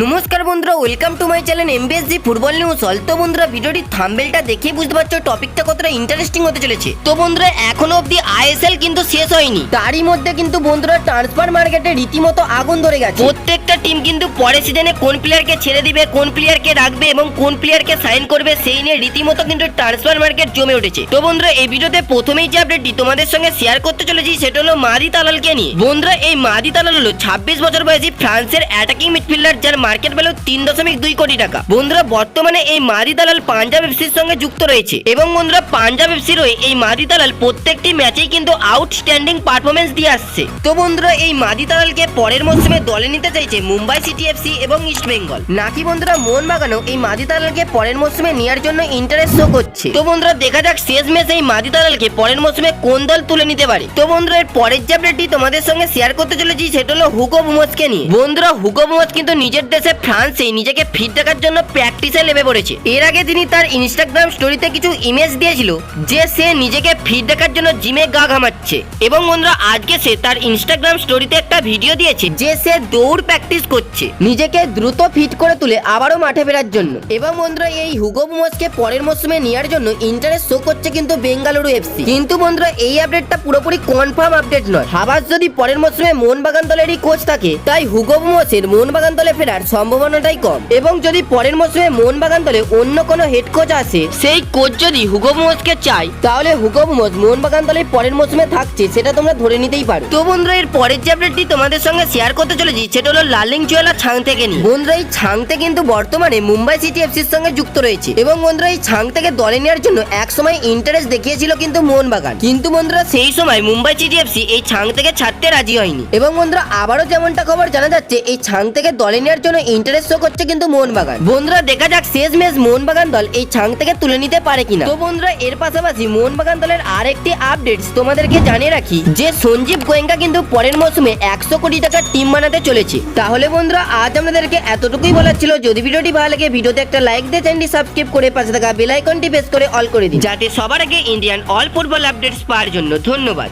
নমস্কার বন্ধুরা welcome to my channel MBSG football news all তো বন্ধুরা ভিডিওটির থাম্বেলটা দেখেই বুঝতে পারছ টপিকটা কতটা ইন্টারেস্টিং হতে চলেছে। তো বন্ধুরা, এখনও অবধি আইএসএল কিন্তু শেষ হয়নি। তারই মধ্যে কিন্তু বন্ধুরা ট্রান্সফার মার্কেটে রীতিমতো আগুন ধরে গেছে। প্রত্যেকটা টিম কিন্তু পরের সিজনে কোন প্লেয়ারকে ছেড়ে দিবে, কোন প্লেয়ারকে রাখবে এবং কোন প্লেয়ারকে সাইন করবে, সেই নিয়ে রীতিমতো কিন্তু ট্রান্সফার মার্কেট জমে উঠেছে। তো বন্ধুরা, এই ভিডিওতে প্রথমেই যে আপডেটটি তোমাদের সঙ্গে শেয়ার করতে চলেছি, সেটা হলো মাদি তালালকে নিয়ে। বন্ধুরা, এই মাদি তালাল হলো ছাব্বিশ বছর বয়সী ফ্রান্সের অ্যাটাকিং মিডফিল্ডার যার মার্কেট ভ্যালু তিন দশমিক দুই কোটি টাকা। বন্ধুরা, বর্তমানে এই মাদি দালাল পাঞ্জাব এফসির সঙ্গে যুক্ত রয়েছে। এবং বন্ধুরা, পাঞ্জাব এফসির হয়ে এই মাদি দালাল প্রত্যেকটি ম্যাচেই কিন্তু আউটস্ট্যান্ডিং পারফরমেন্স দিয়ে আসছে। তো বন্ধুরা, এই মাদি দালালকে পরের মৌসুমে দলে নিতে চাইছে মুম্বাই সিটি এফসি এবং ইস্ট বেঙ্গল। নাকি বন্ধুরা মোহন বাগানও এই মাদি দালালকে পরের মৌসুমে নেওয়ার জন্য ইন্টারেস্ট শো করছে? তো বন্ধুরা, দেখা যাক শেষ ম্যাচ এই মাদি দালালকে পরের মৌসুমে কোন দল তুলে নিতে পারে। তো বন্ধুরা, এর পরের যে আপডেটটি তোমাদের সঙ্গে শেয়ার করতে চলেছি, সেটা হলো হুগো বুমসকে নিয়ে। বন্ধুরা, হুগো বুমস কিন্তু নিজের দেশে ফ্রান্সে নিজেকে ফিট রাখার জন্য প্র্যাকটিসে নেমে পড়েছে। এর আগে তিনি তার ইনস্টাগ্রাম স্টোরিতে কিছু ইমেজ দিয়েছিল, যে সে নিজেকে ফিট রাখার জন্য জিমে গা ঘামাচ্ছে। এবং বন্ধুরা, আজকে সে তার ইনস্টাগ্রাম স্টোরিতে একটা ভিডিও দিয়েছে, যে সে দৌড় প্র্যাকটিস করছে, নিজেকে দ্রুত ফিট করে তুলে আবারও মাঠে ফেরার জন্য। এবং বন্ধুরা, এই হুগো বুমসকে পরের মৌসুমে নেওয়ার জন্য ইন্টারেস্ট শো করছে কিন্তু বেঙ্গালুরু এফসি কিন্তু বন্ধুরা, এই আপডেটটা পুরোপুরি কনফার্ম আপডেট নয়। হাবাস যদি পরের মৌসুমে মোহনবাগান দলেরই কোচ থাকে, তাই হুগো বুমসের মোহনবাগান দলে ফেরার সম্ভাবনাটাই কম। এবং যদি পরের মৌসুমে মোহনবাগান দলে অন্য কোনো হেড কোচ আসে, সেই কোচ যদি হুগো বুমসকে চায়, তাহলে হুগো বুমস মোহনবাগান দলে পরের মৌসুমে থাকছে, সেটা তোমরা ধরে নিতেই পারো। তো বন্ধুরা, এর পরের যে আপডেটটি তোমাদের সঙ্গে শেয়ার করতে চলেছি, সেটা হলো লালিং জুয়েলা ছাং থেকে নিয়ে। বন্ধুরা, এই ছাংতে কিন্তু বর্তমানে মুম্বাই সিটি এফসির সঙ্গে যুক্ত রয়েছে। এবং বন্ধুরা, এই ছাং থেকে দলে নেওয়ার জন্য এক সময় ইন্টারেস্ট দেখিয়েছিল কিন্তু মোহনবাগান। কিন্তু বন্ধুরা, সেই সময় মুম্বাই সিটি এফসি এই ছাং থেকে ছাড়তে রাজি হয়নি। এবং বন্ধুরা, আবারও যেমনটা খবর জানা যাচ্ছে, এই ছাং থেকে দলে নেওয়ার জন্য ইন্টারেস্ট শো করছে কিন্তু মোহনবাগান। বন্ধুরা, দেখা যাক শেষ ম্যাচ মোহনবাগান দল এই ছাং থেকে তুলে নিতে পারে কিনা। তো বন্ধুরা, এর পাশাপাশি মোহনবাগান দলের আরেকটি আপডেটস তোমাদেরকে জানিয়ে রাখি, যে সঞ্জীব গোয়েঙ্কা কিন্তু পরের মৌসুমে একশো কোটি টাকার টিম বানাতে চলেছে। তাহলে বন্ধুরা, আজ আমাদেরকে এতটুকুই বলার ছিল। যদি ভিডিওটি ভালো লাগে, ভিডিওতে একটা লাইক দিয়ে চ্যানেলটি সাবস্ক্রাইব করে পাশে থাকা বেল আইকনটি প্রেস করে অল করে দিন। যাতে সবার আগে ইন্ডিয়ান অল ফুটবল আপডেটস পাওয়ার জন্য ধন্যবাদ।